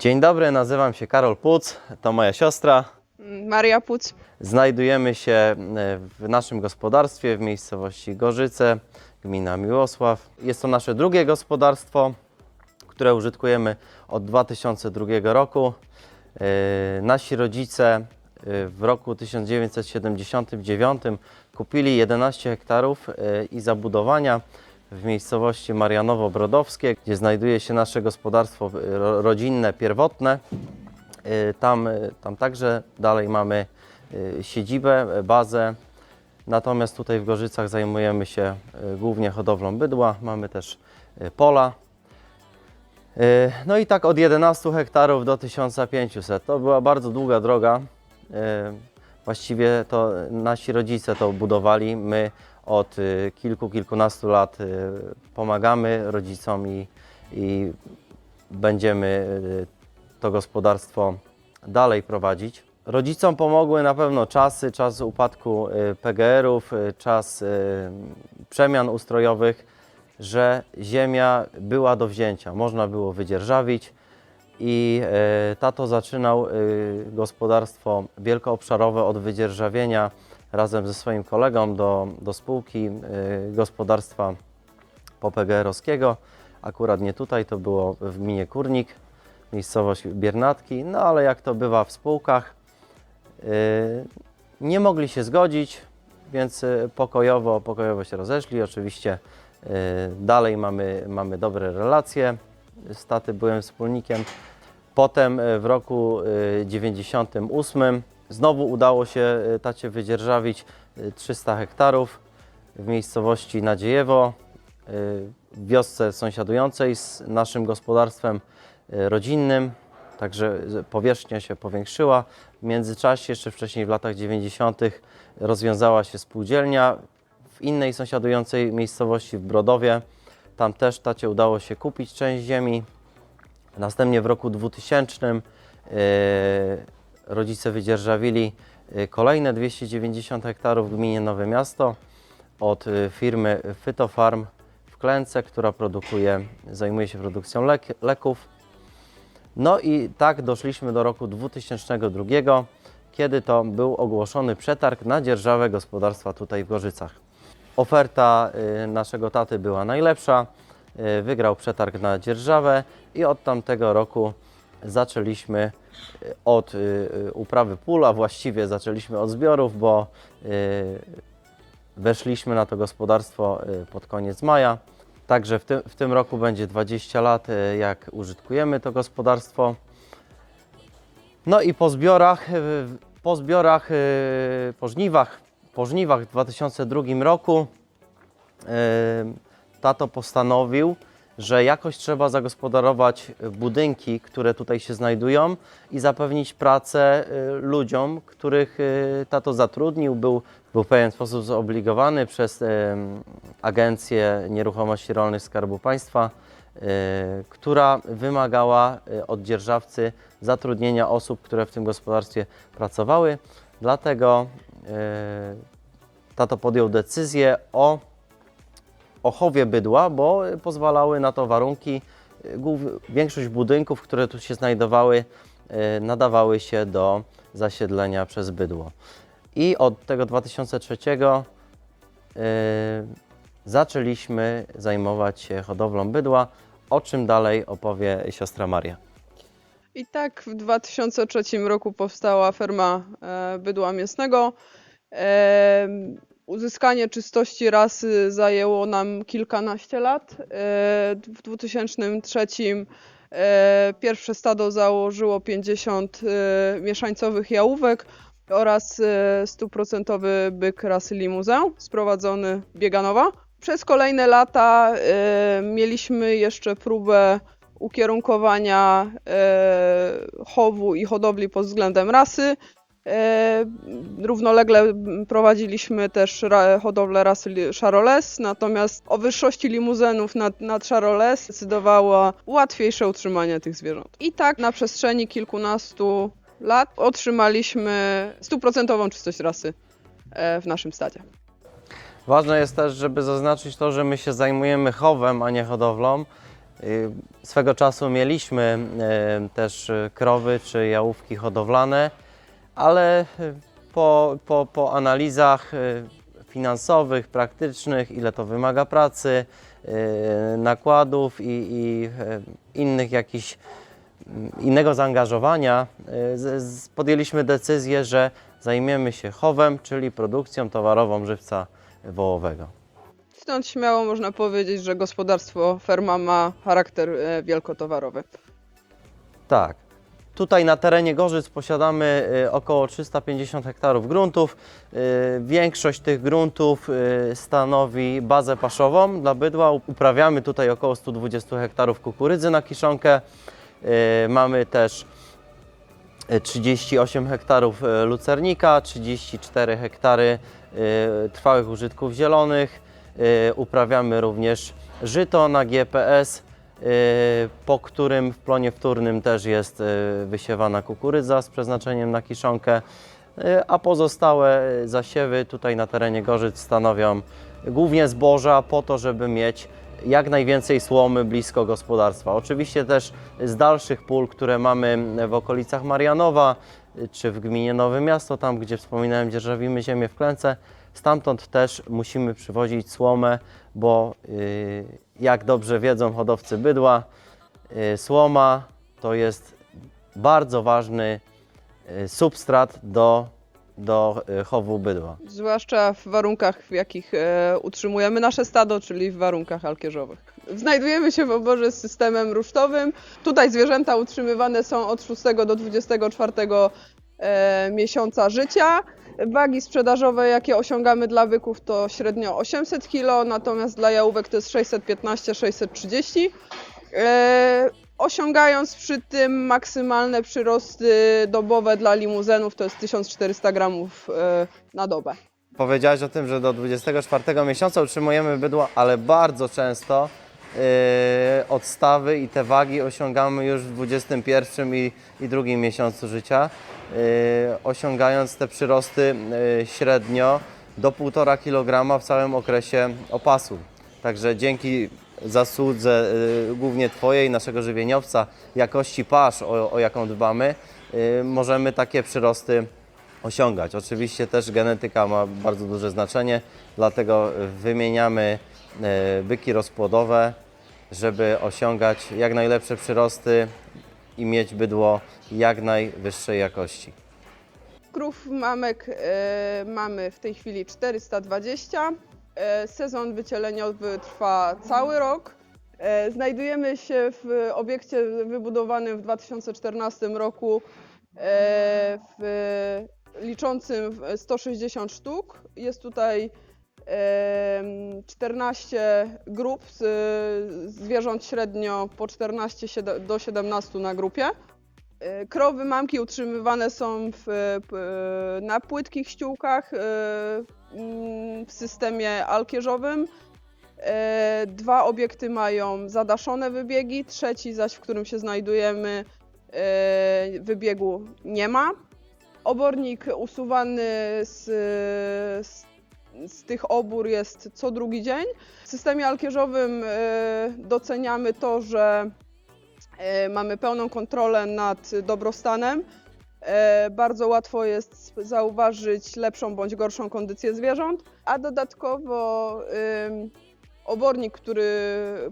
Dzień dobry, nazywam się Karol Puc, to moja siostra. Maria Puc. Znajdujemy się e, w naszym gospodarstwie w miejscowości Gorzyce, gmina Miłosław. Jest to nasze drugie gospodarstwo, które użytkujemy od 2002 roku. E, Nasi rodzice e, w roku 1979 kupili 11 hektarów i zabudowania w miejscowości Marianowo-Brodowskie, gdzie znajduje się nasze gospodarstwo ro- rodzinne, pierwotne. Y, Tam, y, tam także dalej mamy y, siedzibę, bazę. Natomiast tutaj w Gorzycach zajmujemy się głównie hodowlą bydła. Mamy też pola. No i tak od 11 hektarów do 1500. To była bardzo długa droga. Właściwie to nasi rodzice to budowali. My od y, kilku, kilkunastu lat y, pomagamy rodzicom i, i będziemy y, to gospodarstwo dalej prowadzić. Rodzicom pomogły na pewno czasy, czas upadku PGR-ów, czas przemian ustrojowych, że ziemia była do wzięcia, można było wydzierżawić i tato zaczynał gospodarstwo wielkoobszarowe od wydzierżawienia razem ze swoim kolegą do, do spółki y, gospodarstwa PGR-owskiego. Akurat nie tutaj, to było w gminie Kurnik, miejscowość Biernatki, no ale jak to bywa w spółkach, yy, nie mogli się zgodzić, więc yy, pokojowo, pokojowo się rozeszli. Oczywiście dalej mamy, mamy dobre relacje. Z taty byłem wspólnikiem. Potem w roku yy, 98 znowu udało się yy, tacie wydzierżawić yy, 300 hektarów w miejscowości Nadziejewo, yy, w wiosce sąsiadującej z naszym gospodarstwem rodzinnym. Także powierzchnia się powiększyła. W międzyczasie, jeszcze wcześniej w latach 90., rozwiązała się spółdzielnia w innej sąsiadującej miejscowości w Brodowie. Tam też tacie udało się kupić część ziemi. Następnie w roku 2000 yy, rodzice wydzierżawili yy, kolejne 290 hektarów w gminie Nowe Miasto od yy, firmy Phytofarm w Klęce, która produkuje, zajmuje się produkcją lek, leków. No i tak doszliśmy do roku 2002, kiedy to był ogłoszony przetarg na dzierżawę gospodarstwa tutaj w Gorzycach. Oferta y, naszego taty była najlepsza, y, wygrał przetarg na dzierżawę i od tamtego roku zaczęliśmy y, od y, uprawy pól, a właściwie zaczęliśmy od zbiorów, bo y, weszliśmy na to gospodarstwo pod koniec maja. Także w tym, w tym roku będzie 20 lat, jak użytkujemy to gospodarstwo. No i po zbiorach, po zbiorach, po żniwach, po żniwach w 2002 roku tato postanowił, że jakoś trzeba zagospodarować budynki, które tutaj się znajdują i zapewnić pracę y, ludziom, których y, tato zatrudnił. Był, był w pewien sposób zobligowany przez y, Agencję Nieruchomości Rolnych Skarbu Państwa, która wymagała od dzierżawcy zatrudnienia osób, które w tym gospodarstwie pracowały. Dlatego tato podjął decyzję o o chowie bydła, bo pozwalały na to warunki. Większość budynków, które tu się znajdowały, e, nadawały się do zasiedlenia przez bydło. I od tego 2003 e, zaczęliśmy zajmować się hodowlą bydła, o czym dalej opowie siostra Maria. I tak w 2003 roku powstała ferma e, bydła mięsnego. Uzyskanie czystości rasy zajęło nam kilkanaście lat. E, W 2003 e, pierwsze stado założyło 50 e, mieszańcowych jałówek. oraz stuprocentowy byk rasy limuzę, sprowadzony Bieganowa. Przez kolejne lata mieliśmy jeszcze próbę ukierunkowania chowu i hodowli pod względem rasy. E, Równolegle prowadziliśmy też hodowlę rasy Charolais, natomiast o wyższości limuzenów nad, nad Charolais decydowało łatwiejsze utrzymanie tych zwierząt. I tak na przestrzeni kilkunastu lat otrzymaliśmy stuprocentową czystość rasy e, w naszym stadzie. Ważne jest też, żeby zaznaczyć to, że my się zajmujemy chowem, a nie hodowlą. Swego czasu mieliśmy y, też krowy czy jałówki hodowlane, ale y, po, po, po analizach y, finansowych, praktycznych, ile to wymaga pracy, y, nakładów i, i innych jakichś mm, innego zaangażowania, podjęliśmy decyzję, że zajmiemy się chowem, czyli produkcją towarową żywca wołowego. Stąd śmiało można powiedzieć, że gospodarstwo ferma ma charakter e, wielkotowarowy. Tak. Tutaj na terenie Gorzyc posiadamy y, około 350 hektarów gruntów. Y, Większość tych gruntów y, stanowi bazę paszową dla bydła. Uprawiamy tutaj około 120 hektarów kukurydzy na kiszonkę. Mamy też y, 38 hektarów lucernika, 34 hektary trwałych użytków zielonych. Uprawiamy również żyto na GPS, po którym w plonie wtórnym też jest y, wysiewana kukurydza z przeznaczeniem na kiszonkę, y, a pozostałe zasiewy tutaj na terenie Gorzyc stanowią głównie zboża po to, żeby mieć jak najwięcej słomy blisko gospodarstwa. Oczywiście też z dalszych pól, które mamy w okolicach Marianowa y, czy w gminie Nowe Miasto, tam gdzie wspominałem, dzierżawimy ziemię w Klęce, stamtąd też musimy przywozić słomę, bo y, jak dobrze wiedzą hodowcy bydła, y, słoma to jest bardzo ważny y, substrat do, do chowu bydła. Zwłaszcza w warunkach, w jakich e, utrzymujemy nasze stado, czyli w warunkach alkierzowych. Znajdujemy się w oborze z systemem rusztowym. Tutaj zwierzęta utrzymywane są od 6 do 24 e, miesiąca życia. Wagi sprzedażowe, jakie osiągamy dla byków, to średnio 800 kg, natomiast dla jałówek to jest 615-630 e, osiągając przy tym maksymalne przyrosty dobowe dla limuzenów, to jest 1400 gramów e, na dobę. Powiedziałeś o tym, że do 24 miesiąca utrzymujemy bydło, ale bardzo często odstawy i te wagi osiągamy już w 21 i, i drugim miesiącu życia, yy, osiągając te przyrosty yy, średnio do 1,5 kg w całym okresie opasu. Także dzięki zasłudze yy, głównie Twojej, naszego żywieniowca, jakości pasz, o, o jaką dbamy, yy, możemy takie przyrosty osiągać. Oczywiście też genetyka ma bardzo duże znaczenie, dlatego wymieniamy byki rozpłodowe, żeby osiągać jak najlepsze przyrosty i mieć bydło jak najwyższej jakości. Krów mamek e, mamy w tej chwili 420. E, sezon wycieleniowy trwa cały rok. E, znajdujemy się w obiekcie wybudowanym w 2014 roku, w, liczącym w 160 sztuk. Jest tutaj 14 grup z, zwierząt średnio po 14 siede- do 17 na grupie. E, Krowy mamki utrzymywane są w, p- na płytkich ściółkach e, mm, w systemie alkierzowym. E, Dwa obiekty mają zadaszone wybiegi, trzeci zaś, w którym się znajdujemy, e, wybiegu nie ma. Obornik usuwany z, z, z tych obór jest co drugi dzień. W systemie alkierzowym e, doceniamy to, że E, Mamy pełną kontrolę nad dobrostanem. E, Bardzo łatwo jest zauważyć lepszą bądź gorszą kondycję zwierząt, a dodatkowo obornik, który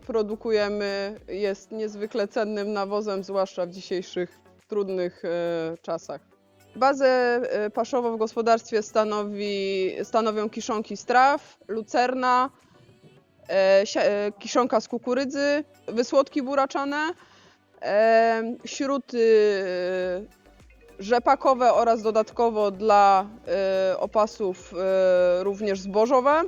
produkujemy, jest niezwykle cennym nawozem, zwłaszcza w dzisiejszych trudnych czasach. Bazę e, paszową w gospodarstwie stanowi, stanowią kiszonki z traw, lucerna, e, e, kiszonka z kukurydzy, wysłodki buraczane, śruty rzepakowe oraz dodatkowo dla opasów również zbożowe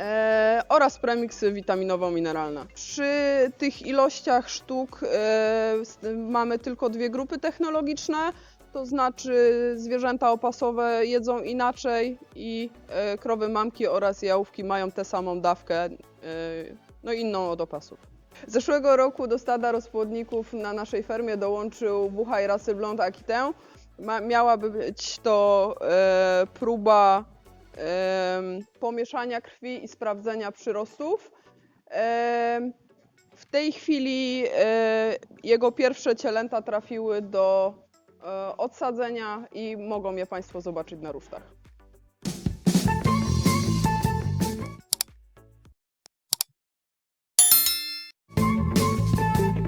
e, oraz premiksy witaminowo-mineralne. Przy tych ilościach sztuk e, mamy tylko dwie grupy technologiczne, to znaczy zwierzęta opasowe jedzą inaczej i e, krowy mamki oraz jałówki mają tę samą dawkę, e, no inną od opasów. Zeszłego roku do stada rozpłodników na naszej fermie dołączył buchaj rasy Blond. Ma, miałaby być to e, próba pomieszania krwi i sprawdzenia przyrostów. W tej chwili e, jego pierwsze cielęta trafiły do e, odsadzenia i mogą je Państwo zobaczyć na rusztach.